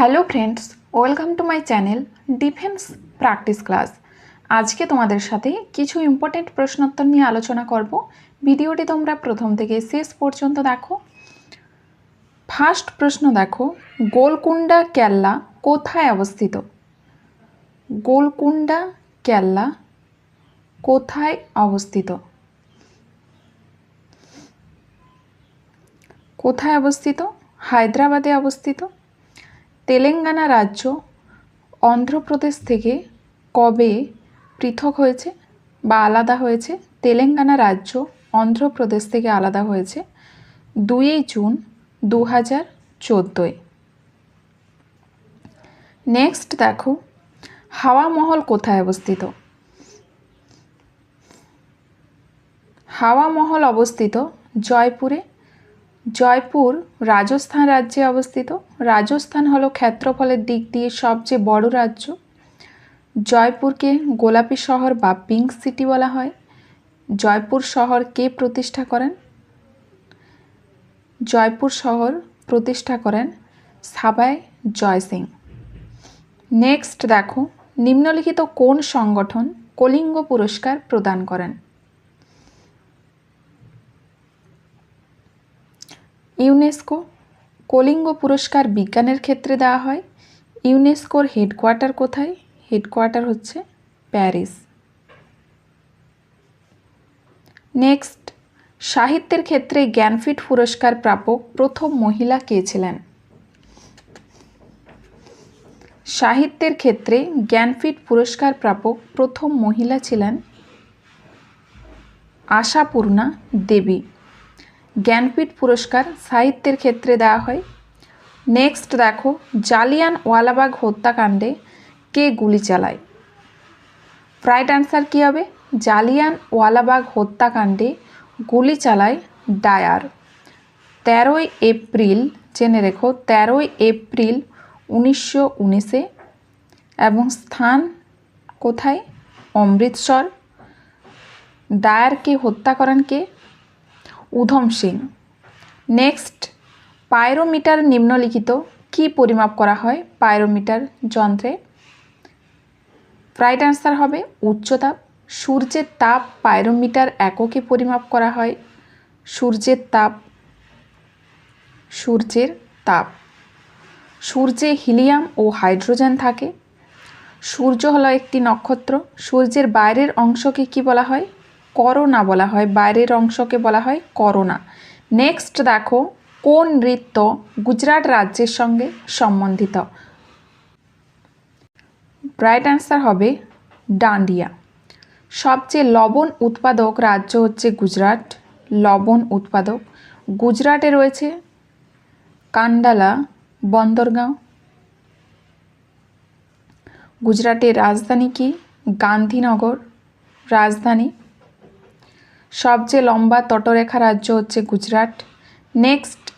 Hello friends, welcome to my channel defence practice class. আজকে তোমাদের সাথে কিছু ইম্পর্টেন্ট প্রশ্নোত্তর নিয়ে আলোচনা করব। ভিডিওটি তোমরা প্রথম থেকে শেষ পর্যন্ত দেখো। ফার্স্ট প্রশ্ন দেখো গোলকুন্ডা কেল্লা কোথায় অবস্থিত? গোলকুন্ডা কেল্লা কোথায় অবস্থিত? কোথায় অবস্থিত? হায়দ্রাবাদে অবস্থিত? তেলেঙ্গানা রাজ্য অন্ধ্রপ্রদেশ থেকে কবে পৃথক হয়েছে বা আলাদা হয়েছে? তেলেঙ্গানা রাজ্য অন্ধ্রপ্রদেশ থেকে আলাদা হয়েছে দুইই জুন দু হাজার চোদ্দোয়। নেক্সট দেখো, হাওয়া মহল কোথায় অবস্থিত? হাওয়া মহল অবস্থিত জয়পুরে জয়পুর রাজস্থান রাজ্যে অবস্থিত। রাজস্থান হলো ক্ষেত্রফলের দিক দিয়ে সবচেয়ে বড় রাজ্য। জয়পুরকে গোলাপি শহর বা পিঙ্ক সিটি বলা হয়। জয়পুর শহর কে প্রতিষ্ঠা করেন? জয়পুর শহর প্রতিষ্ঠা করেন সাবাই জয় সিং নেক্সট দেখো, নিম্নলিখিত কোন সংগঠন কলিঙ্গ পুরস্কার প্রদান করেন? ইউনেস্কো কলিঙ্গ পুরস্কার বিজ্ঞানের ক্ষেত্রে দেওয়া হয়। ইউনেস্কোর হেডকোয়ার্টার কোথায়? হেডকোয়ার্টার হচ্ছে প্যারিস। নেক্সট, সাহিত্যের ক্ষেত্রে জ্ঞানপীঠ পুরস্কার প্রাপক প্রথম মহিলা কে ছিলেন? সাহিত্যের ক্ষেত্রে জ্ঞানপীঠ পুরস্কার প্রাপক প্রথম মহিলা ছিলেন আশাপূর্ণা দেবী। জ্ঞানপীঠ পুরস্কার সাহিত্যের ক্ষেত্রে দেওয়া হয়। নেক্সট দেখো, জালিয়ান ওয়ালাবাগ হত্যাকাণ্ডে কে গুলি চালায়? রাইট অ্যান্সার কী হবে? জালিয়ান ওয়ালাবাগ হত্যাকাণ্ডে গুলি চালায় ডায়ার। তেরোই এপ্রিল, জেনে রেখো, তেরোই এপ্রিল উনিশশো উনিশে এবং স্থান কোথায়? অমৃতসর। ডায়ারকে হত্যা করেন কে? উধম সিং নেক্সট পায়রোমিটার নিম্নলিখিত কি পরিমাপ করা হয় পায়রোমিটার যন্ত্রে? রাইট অ্যান্সার হবে উচ্চতাপ। সূর্যের তাপ পায়রোমিটার এককে পরিমাপ করা হয় সূর্যের তাপ। সূর্যের তাপ। সূর্যে হিলিয়াম ও হাইড্রোজেন থাকে। সূর্য হলো একটি নক্ষত্র। সূর্যের বাইরের অংশকে কি বলা হয়? করোনা বলা হয়, বাইরের অংশকে বলা হয় করোনা। নেক্সট দেখো, কোন নৃত্য গুজরাট রাজ্যের সঙ্গে সম্বন্ধিত? রাইট অ্যান্সার হবে ডান্ডিয়া। সবচেয়ে লবণ উৎপাদক রাজ্য হচ্ছে গুজরাট, লবণ উৎপাদক। গুজরাটে রয়েছে কান্ডালা, বন্দরগাঁও। গুজরাটের রাজধানী কি? গান্ধীনগর, রাজধানী সবচেয়ে লম্বা তটরেখা রাজ্য হচ্ছে গুজরাট। নেক্সট,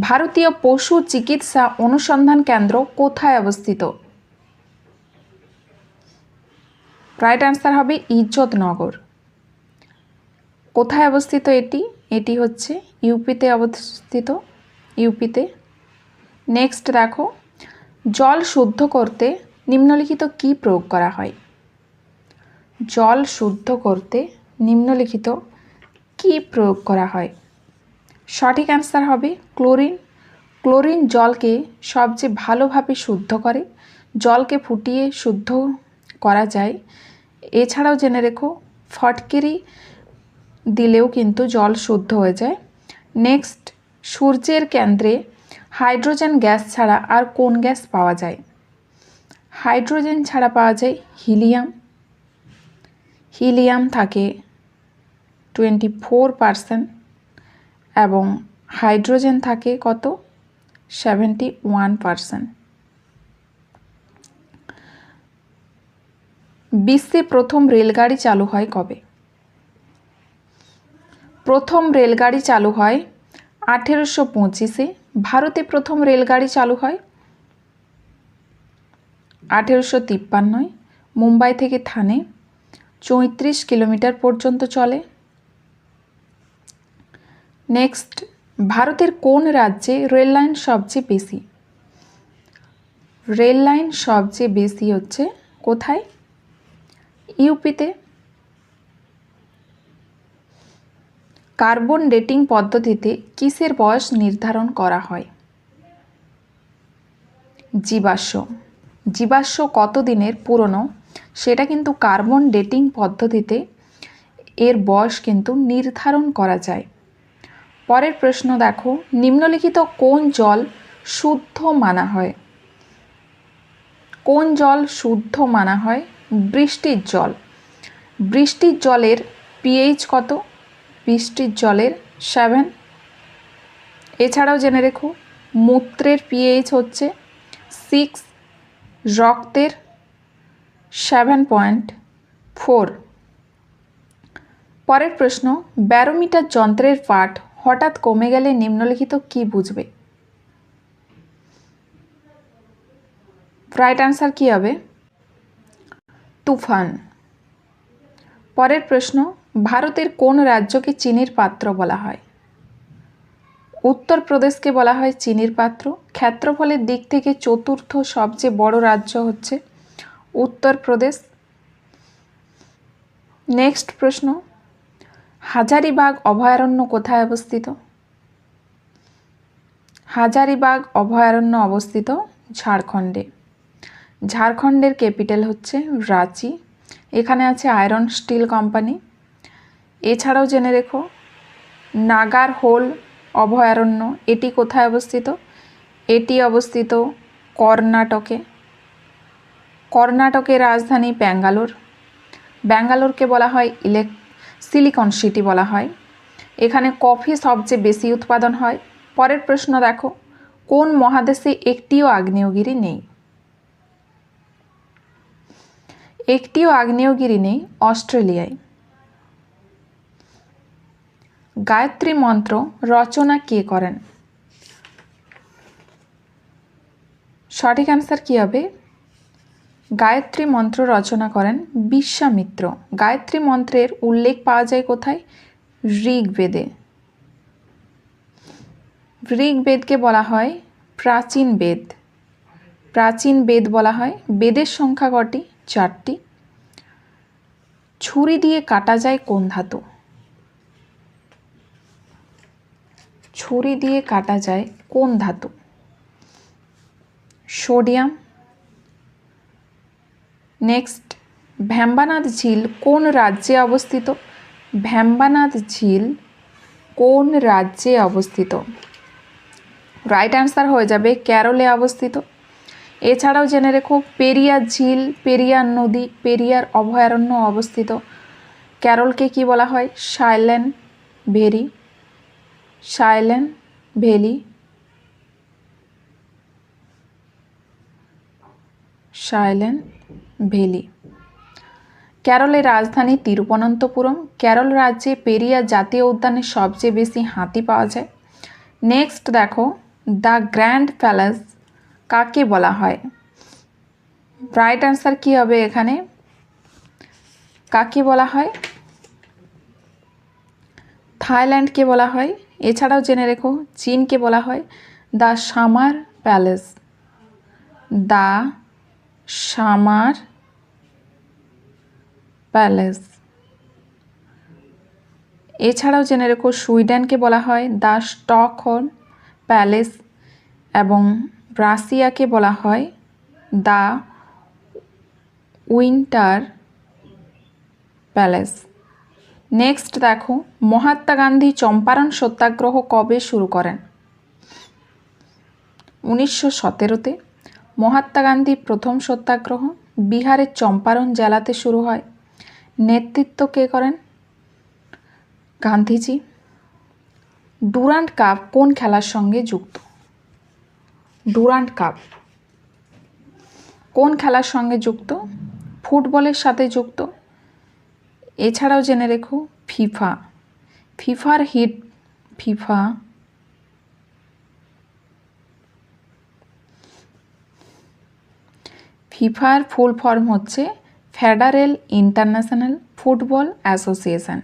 ভারতীয় পশু চিকিৎসা অনুসন্ধান কেন্দ্র কোথায় অবস্থিত? রাইট অ্যান্সার হবে ইজ্জতনগর। কোথায় অবস্থিত এটি? এটি হচ্ছে ইউপিতে অবস্থিত, ইউপিতে। নেক্সট দেখো, জল শুদ্ধ করতে নিম্নলিখিত কি প্রয়োগ করা হয়? জল শুদ্ধ করতে নিম্নলিখিত কি প্রয়োগ করা হয়? সঠিক অ্যান্সার হবে ক্লোরিন। ক্লোরিন জলকে সবচেয়ে ভালোভাবে শুদ্ধ করে। জলকে ফুটিয়ে শুদ্ধ করা যায়। এছাড়াও জেনে রেখো, ফটকিরি দিলেও কিন্তু জল শুদ্ধ হয়ে যায়। নেক্সট, সূর্যের কেন্দ্রে হাইড্রোজেন গ্যাস ছাড়া আর কোন গ্যাস পাওয়া যায়? হাইড্রোজেন ছাড়া পাওয়া যায় হিলিয়াম। হিলিয়াম থাকে টোয়েন্টি ফোর পারসেন্ট এবং হাইড্রোজেন থাকে কত? Seventy one percent. বিশ্বে প্রথম রেলগাড়ি চালু হয় কবে? প্রথম রেলগাড়ি চালু হয় আঠেরোশো পঁচিশে। ভারতে প্রথম রেলগাড়ি চালু হয় আঠেরোশো তিপ্পান্নয় মুম্বাই থেকে থানে চৌত্রিশ কিলোমিটার পর্যন্ত চলে। নেক্সট ভারতের কোন রাজ্যে রেল লাইন সবচেয়ে বেশি? রেল লাইন সবচেয়ে বেশি হচ্ছে কোথায়? ইউপিতে। কার্বন ডেটিং পদ্ধতিতে কিসের বয়স নির্ধারণ করা হয়? জীবাশ্ম। জীবাশ্ম কত দিনের পুরনো? সেটা কিন্তু কার্বন ডেটিং পদ্ধতিতে এর বয়স কিন্তু নির্ধারণ করা যায়। পরের প্রশ্ন দেখো, নিম্নলিখিত কোন জল শুদ্ধ মানা হয়? কোন জল শুদ্ধ মানা হয়? বৃষ্টির জল। বৃষ্টির জলের পিএইচ কত? বৃষ্টির জলের সেভেন এছাড়াও জেনে রেখো, মূত্রের পিএইচ হচ্ছে সিক্স রক্তের সেভেন পয়েন্ট ফোর পরের প্রশ্ন, ব্যারোমিটার যন্ত্রের পাঠ হঠাৎ কমে গেলে নিম্নলিখিত কি বুঝবে? রাইট আনসার কী হবে? তুফান। পরের প্রশ্ন, ভারতের কোন রাজ্যকে চিনির পাত্র বলা হয়? উত্তরপ্রদেশকে বলা হয় চিনির পাত্র। ক্ষেত্রফলের দিক থেকে চতুর্থ সবচেয়ে বড় রাজ্য হচ্ছে উত্তরপ্রদেশ। নেক্সট প্রশ্ন হাজারিবাগ অভয়ারণ্য কোথায় অবস্থিত? হাজারিবাগ অভয়ারণ্য অবস্থিত ঝাড়খণ্ডে। ঝাড়খণ্ডের ক্যাপিটাল হচ্ছে রাঁচি। এখানে আছে আয়রন স্টিল কোম্পানি। এছাড়াও জেনে রেখো, নাগার হোল অভয়ারণ্য, এটি কোথায় অবস্থিত? এটি অবস্থিত কর্ণাটকে। কর্ণাটকের রাজধানী ব্যাঙ্গালোর। ব্যাঙ্গালোরকে বলা হয় ইলেক সিলিকন সিটি বলা হয়। এখানে কফি সবচেয়ে বেশি উৎপাদন হয়। পরের প্রশ্ন দেখো, কোন মহাদেশে একটিও আগ্নেয়গিরি নেই? একটিও আগ্নেয়গিরি নেই অস্ট্রেলিয়ায়। গায়ত্রী মন্ত্র রচনা কে করেন? সঠিক অ্যান্সার কী হবে? গায়ত্রী মন্ত্র রচনা করেন বিশ্বামিত্র গায়ত্রী মন্ত্রের উল্লেখ পাওয়া যায় কোথায়? ঋগ্বেদে। ঋগ্বেদকে বলা হয় প্রাচীন বেদ। প্রাচীন বেদ বলা হয় বেদের সংখ্যা কটি? চারটি। ছুরি দিয়ে কাটা যায় কোন ধাতু? ছুরি দিয়ে কাটা যায় কোন ধাতু? সোডিয়াম নেক্সট ভ্যাম্বানাথ ঝিল কোন রাজ্যে অবস্থিত? ভ্যাম্বানাথ ঝিল কোন রাজ্যে অবস্থিত? রাইট অ্যান্সার হয়ে যাবে ক্যারলে অবস্থিত। এছাড়াও জেনে রেখো, পেরিয়ার ঝিল, পেরিয়ার নদী, পেরিয়ার অভয়ারণ্য অবস্থিত। ক্যারলকে কি বলা হয়? Silent valley silent valley silent valley কেরলের রাজধানী তিরুপনন্তপুরম কেরল রাজ্যে পেরিয়া জাতীয় উদ্যানে সবচেয়ে বেশি হাতি পাওয়া যায়। নেক্সট দেখো, দ্য গ্র্যান্ড প্যালেস কাকে বলা হয়? রাইট অ্যান্সার কী হবে এখানে? কাকে বলা হয়? থাইল্যান্ডকে বলা হয়। এছাড়াও জেনে রেখো, চীনকে বলা হয় the summer palace. The summer palace. এছাড়াও জেনে রেখো সুইডেনকে বলা হয় দ্য স্টকহোম প্যালেস এবং রাশিয়াকে বলা হয় দ্য উইন্টার প্যালেস। নেক্সট দেখো, মহাত্মা গান্ধী চম্পারণ সত্যাগ্রহ কবে শুরু করেন? উনিশশো সতেরোতে মহাত্মা গান্ধী প্রথম সত্যাগ্রহ বিহারের চম্পারণ জেলাতে শুরু হয়। নেতৃত্ব কে করেন? গান্ধীজি। ডুরান্ট কাপ কোন খেলার সঙ্গে যুক্ত? Durand cup. কোন খেলার সঙ্গে যুক্ত? ফুটবলের সাথে যুক্ত। এছাড়াও জেনে রেখো, ফিফা। ফিফার হিট, ফিফা। ফিফার ফুল ফর্ম হচ্ছে ফেডারেল ইন্টারন্যাশনাল ফুটবল অ্যাসোসিয়েশন।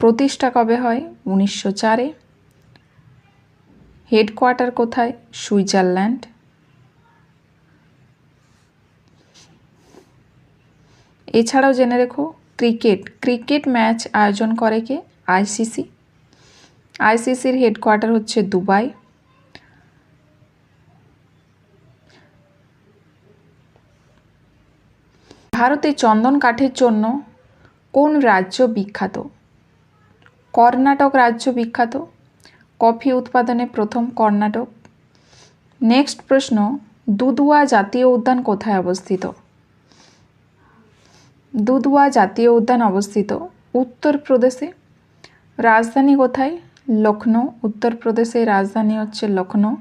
প্রতিষ্ঠা কবে হয়? উনিশশো চারে। হেডকোয়ার্টার কোথায়? সুইজারল্যান্ড। এছাড়াও জেনে রেখো, ক্রিকেট। ক্রিকেট ম্যাচ আয়োজন করে কে? আইসিসি আইসিসির হেডকোয়ার্টার হচ্ছে দুবাই। ভারতে চন্দন কাঠের জন্য কোন রাজ্য বিখ্যাত? কর্ণাটক রাজ্য বিখ্যাত। কফি উৎপাদনে প্রথম কর্ণাটক। নেক্সট প্রশ্ন দুদুয়া জাতীয় উদ্যান কোথায় অবস্থিত? দুদুয়া জাতীয় উদ্যান অবস্থিত উত্তরপ্রদেশে। রাজধানী কোথায়? লখনৌ উত্তরপ্রদেশের রাজধানী হচ্ছে লখনৌ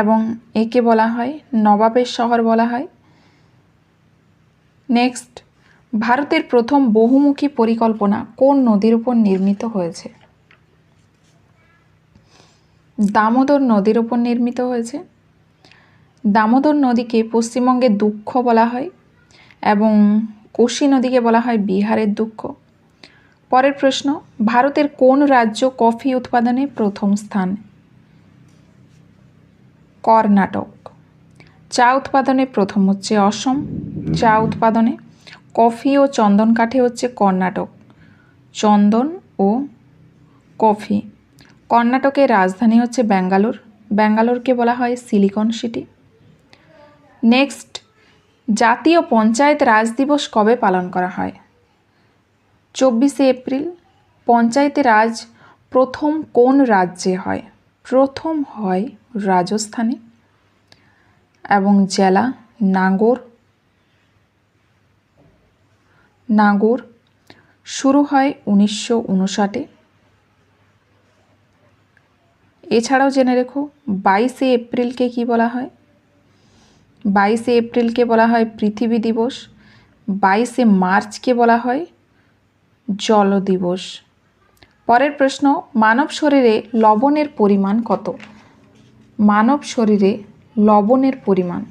এবং একে বলা হয় নবাবের শহর বলা হয়। নেক্সট ভারতের প্রথম বহুমুখী পরিকল্পনা কোন নদীর উপর নির্মিত হয়েছে? দামোদর নদীর উপর নির্মিত হয়েছে। দামোদর নদীকে পশ্চিমবঙ্গে দুঃখ বলা হয় এবং কোশি নদীকে বলা হয় বিহারের দুঃখ। পরের প্রশ্ন, ভারতের কোন রাজ্য কফি উৎপাদনে প্রথম স্থান? কর্ণাটক। চা উৎপাদনে প্রথম হচ্ছে অসম, চা উৎপাদনে কফি ও চন্দন কাঠে হচ্ছে কর্ণাটক, চন্দন ও কফি। কর্ণাটকের রাজধানী হচ্ছে ব্যাঙ্গালোর, ব্যাঙ্গালোরকে বলা হয় সিলিকন সিটি। নেক্সট, জাতীয় পঞ্চায়েত রাজ দিবস কবে পালন করা হয়? চব্বিশে এপ্রিল, পঞ্চায়েতে রাজ প্রথম কোন রাজ্যে হয়? প্রথম হয় রাজস্থানে। এবং জেলা নাগর। নাগর শুরু হয় উনিশশো উনষাটে। এছাড়াও জেনে রেখো, বাইশে এপ্রিলকে কি বলা হয়? বাইশে এপ্রিলকে বলা হয় পৃথিবী দিবস। বাইশে মার্চকে বলা হয় জল দিবস। পরের প্রশ্ন, মানব শরীরে লবণের পরিমাণ কত? মানব শরীরে লবণের পরিমাণ।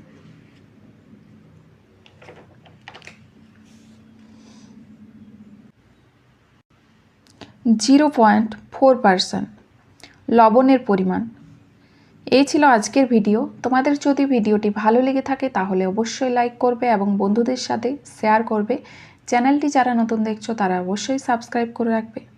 জিরো পয়েন্ট ফোর পারসেন্ট লবণের পরিমাণ। এই ছিল আজকের ভিডিও। তোমাদের যদি ভিডিওটি ভালো লেগে থাকে, তাহলে অবশ্যই লাইক করবে এবং বন্ধুদের সাথে শেয়ার করবে। চ্যানেলটি যারা নতুন দেখছ, তারা অবশ্যই সাবস্ক্রাইব করে রাখবে।